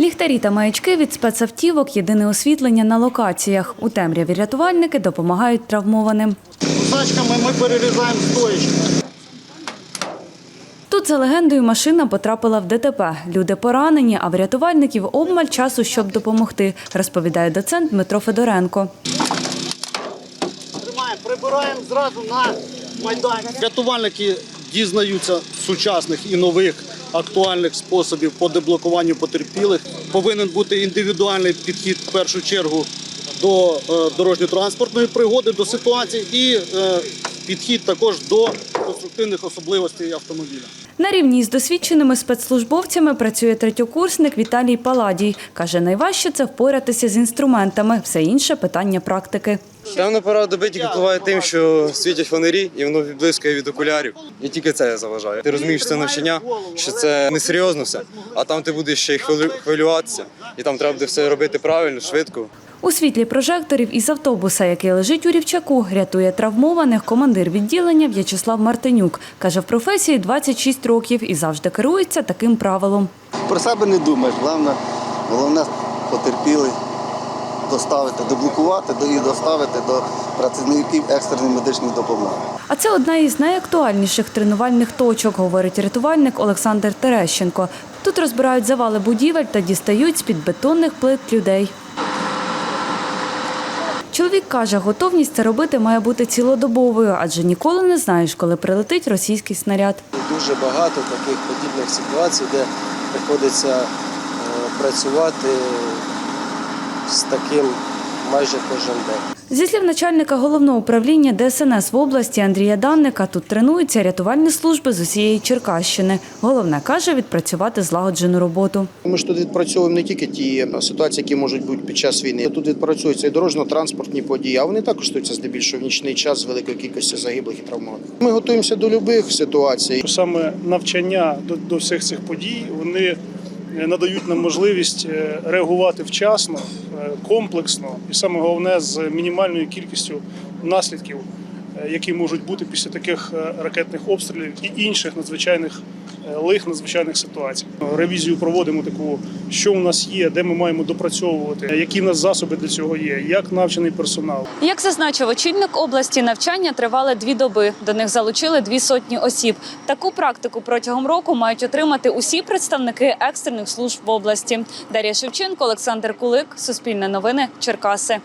Ліхтарі та маячки від спецавтівок – єдине освітлення на локаціях. У темряві рятувальники допомагають травмованим. Кусачками ми перерізаємо стоїчку. Тут, за легендою, машина потрапила в ДТП. Люди поранені, а в рятувальників обмаль часу, щоб допомогти, розповідає доцент Дмитро Федоренко. Тримаємо, прибираємо зразу на майданчик. Рятувальники дізнаються сучасних і нових актуальних способів по деблокуванню потерпілих. Повинен бути індивідуальний підхід в першу чергу до е, дорожньо-транспортної пригоди, до ситуації і е, підхід також до конструктивних особливостей автомобіля. На рівні з досвідченими спецслужбовцями працює третьокурсник Віталій Паладій. Каже, найважче це впоратися з інструментами, все інше питання практики. Певно, пора доби впливає тим, що світять фонарі і воно відблискує від окулярів. І тільки це заважає. Ти розумієш, що це навчання, що це несерйозно все, а там ти будеш ще й хвилю- хвилюватися, і там треба буде все робити правильно, швидко. У світлі прожекторів із автобуса, який лежить у Рівчаку, рятує травмованих командир відділення В'ячеслав Мартинюк. Каже, в професії 26 років і завжди керується таким правилом. Про себе не думаєш, головне, головне потерпіли доставити, деблокувати до- і доставити до працівників екстреної медичної допомоги. А це одна із найактуальніших тренувальних точок, говорить рятувальник Олександр Терещенко. Тут розбирають завали будівель та дістають з-під бетонних плит людей. Чоловік каже, готовність це робити має бути цілодобовою, адже ніколи не знаєш, коли прилетить російський снаряд. дуже багато таких подібних ситуацій, де приходиться е, працювати з таким майже кожен день. Зі слів начальника головного управління ДСНС в області Андрія Данника, тут тренуються рятувальні служби з усієї Черкащини. Головне каже відпрацювати злагоджену роботу. Ми ж тут відпрацьовуємо не тільки ті ситуації, які можуть бути під час війни. Тут відпрацьуються і дорожньо-транспортні події, а вони також стаються здебільшого в нічний час з великою кількістю загиблих і травмованих. Ми готуємося до будь-яких ситуацій. Саме навчання до, до всіх цих подій вони надають нам можливість е, реагувати вчасно, е, комплексно і саме головне з мінімальною кількістю наслідків, е, які можуть бути після таких ракетних обстрілів і інших надзвичайних лих, надзвичайних ситуацій. Ревізію проводимо таку, що у нас є, де ми маємо допрацьовувати, які в нас засоби для цього є, як навчений персонал. Як зазначив очільник області, навчання тривали дві доби. До них залучили дві сотні осіб. Таку практику протягом року мають отримати усі представники екстрених служб в області. Дар'я Шевченко, Олександр Кулик, Суспільне новини, Черкаси.